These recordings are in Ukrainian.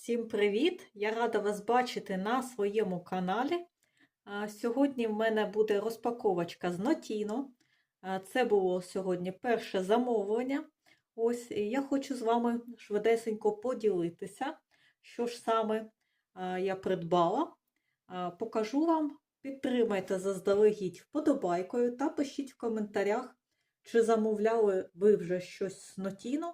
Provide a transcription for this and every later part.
Всім привіт! Я рада вас бачити на своєму каналі. Сьогодні в мене буде розпаковочка з. А, Це було сьогодні перше замовлення. Ось і я хочу з вами швидесенько поділитися, що ж саме я придбала. Покажу вам, підтримайте заздалегідь вподобайкою та пишіть в коментарях, чи замовляли ви вже щось з Notino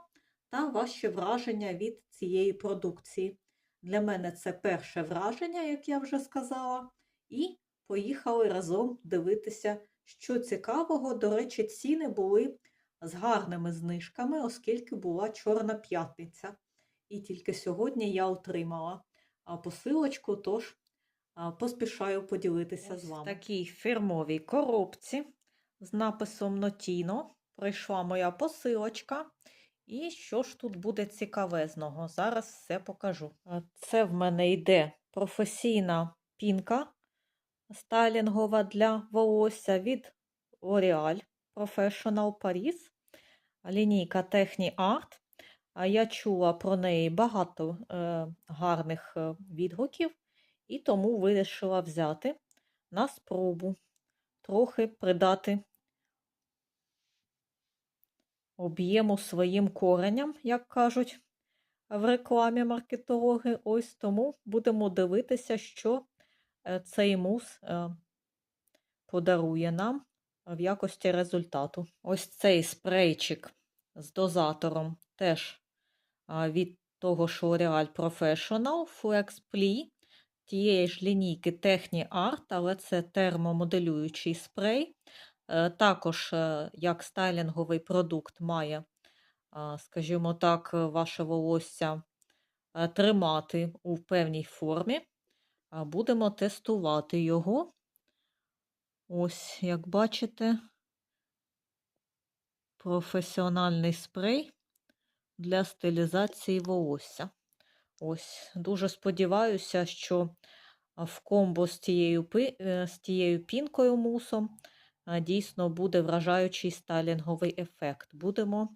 та ваші враження від цієї продукції. Для мене це перше враження, як я вже сказала, і поїхали разом дивитися, що цікавого. До речі, ціни були з гарними знижками, оскільки була Чорна п'ятниця. І тільки сьогодні я отримала посилочку, тож поспішаю поділитися з вами. В такій фірмовій коробці з написом Notino прийшла моя посилочка. І що ж тут буде цікавезного? Зараз все покажу. Е, Це в мене йде професійна пінка стайлінгова для волосся від L'Oreal Professional Paris. Лінійка Techni Art. Я чула про неї багато е, гарних е, відгуків, і тому вирішила взяти на спробу трохи придати об'єму своїм кореням, як кажуть в рекламі маркетологи. Ось тому будемо дивитися, що е, цей мус е, подарує нам в якості результату. Ось цей спрейчик з дозатором теж від того ж L'Oreal Professional Flex Pli, тієї ж лінійки Techni Art, але це термомоделюючий спрей. Е, Також, е, як стайлінговий продукт, має, скажімо так, е, ваше волосся тримати у певній формі. Будемо тестувати його. Ось, як бачите, професіональний спрей для стилізації волосся. Ось, дуже сподіваюся, що в комбо з тією, з тією пінкою мусом дійсно буде вражаючий стайлінговий ефект. Будемо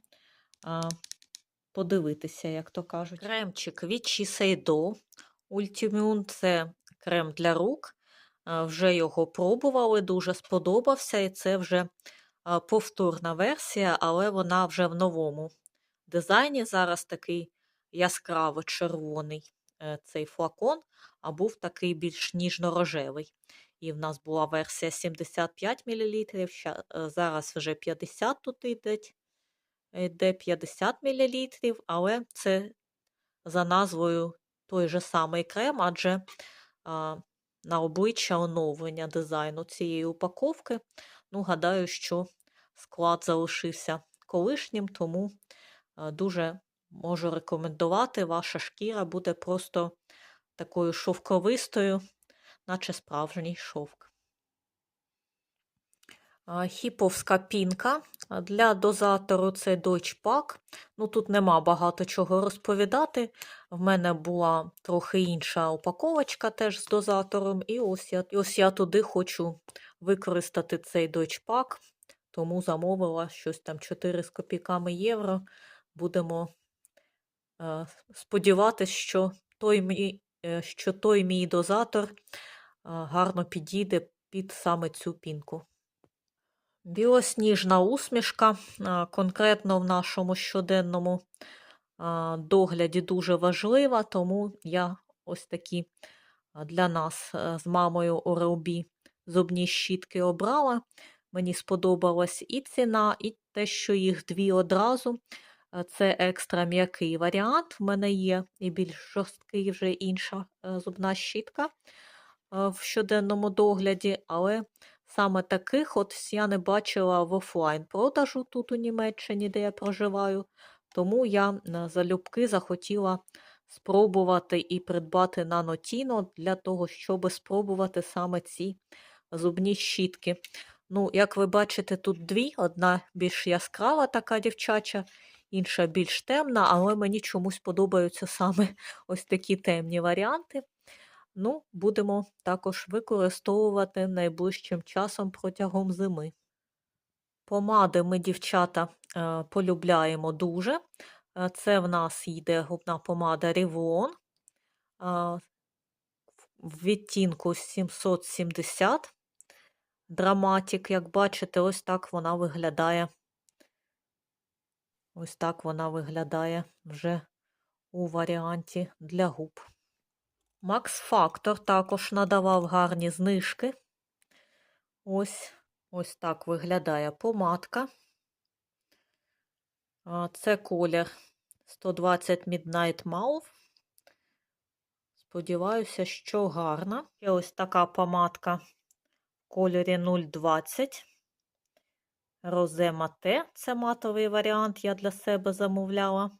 подивитися, як то кажуть. Кремчик від Shiseido Ultimune – це крем для рук. Вже його пробували, дуже сподобався, і це вже повторна версія, але вона вже в новому дизайні. Зараз такий яскраво червоний е, цей флакон, а був такий більш ніжно-рожевий. І в нас була версія 75 мл, зараз вже 50 тут йде, йде 50 мл, але це за назвою той же самий крем, адже а, на обличчя оновлення дизайну цієї упаковки. Ну, гадаю, що склад залишився колишнім, тому а, дуже можу рекомендувати. Ваша шкіра буде просто такою шовковистою наче справжній шовк. Хіповська пінка. Для дозатору це Deutsche Pack. Ну, Тут нема багато чого розповідати. В мене була трохи інша упаковочка теж з дозатором. І ось я, і ось я туди хочу використати цей Deutsche Pack, тому замовила щось там 4 з копійками євро. Будемо е, сподіватися, що е, що той мій дозатор гарно підійде під саме цю пінку. Білосніжна усмішка, конкретно в нашому щоденному догляді дуже важлива, тому я ось такі для нас з мамою Oral-B зубні щітки обрала. Мені сподобалась і ціна, і те, що їх дві одразу. Це екстра м'який варіант. В мене є і більш жорсткий вже інша зубна щітка в щоденному догляді, але саме таких от я не бачила в офлайн продажу тут у Німеччині, де я проживаю. Тому я залюбки захотіла спробувати і придбати на Notino для того, щоб спробувати саме ці зубні щітки. Ну, Як ви бачите, тут дві: одна більш яскрава, така дівчача, інша більш темна, але мені чомусь подобаються саме ось такі темні варіанти. Ну, будемо також використовувати найближчим часом протягом зими. Помади ми, дівчата, е, полюбляємо дуже. Е, Це в нас йде губна помада Revlon. в відтінку 770. Драматик, як бачите, ось так вона виглядає. Ось так вона виглядає вже у варіанті для губ. Max Factor також надавав гарні знижки. Ось, ось так виглядає помадка. Це колір 120 Midnight Mauve. Сподіваюся, що гарна. Є ось така помадка в кольорі 020. Розе Мате. Це матовий варіант, я для себе замовляла.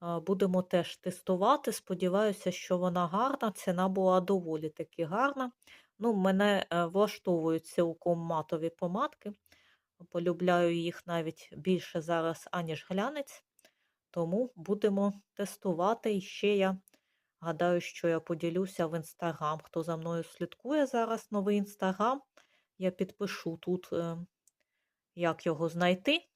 Будемо теж тестувати. Сподіваюся, що вона гарна. Ціна була доволі таки гарна. Ну, мене е, влаштовують цілком матові помадки. Полюбляю їх навіть більше зараз, аніж глянець. Тому будемо тестувати. І ще я гадаю, що я поділюся в інстаграм. Хто за мною слідкує зараз новий інстаграм, я підпишу тут, е, як його знайти.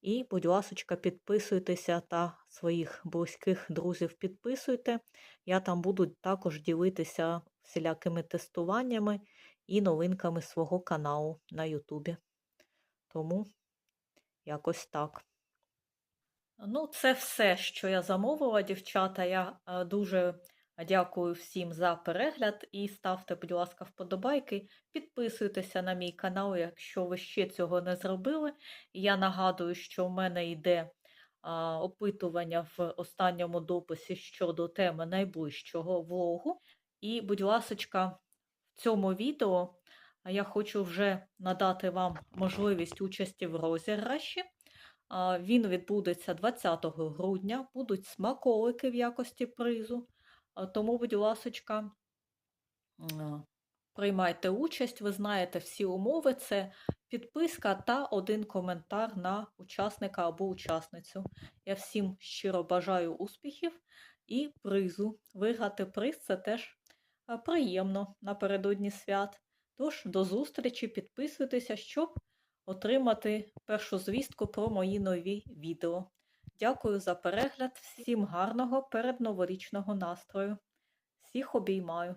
І, будь ласочка, підписуйтеся та своїх близьких друзів підписуйте. Я там буду також ділитися всілякими тестуваннями і новинками свого каналу на Ютубі. Тому якось так. Ну, це все, що я замовила, дівчата. Я е, дуже дякую всім за перегляд і ставте, будь ласка, вподобайки. Підписуйтеся на мій канал, якщо ви ще цього не зробили. Я нагадую, що в мене йде а, опитування в останньому дописі щодо теми найближчого влогу. І, будь ласочка, в цьому відео я хочу вже надати вам можливість участі в розіграші. Він відбудеться 20 грудня, будуть смаколики в якості призу. Тому, будь ласочка, приймайте участь, ви знаєте всі умови. Це підписка та один коментар на учасника або учасницю. Я всім щиро бажаю успіхів і призу. Виграти приз це теж приємно напередодні свят. Тож, до зустрічі, підписуйтеся, щоб отримати першу звістку про мої нові відео. Дякую за перегляд, всім гарного передноворічного настрою. Всіх обіймаю!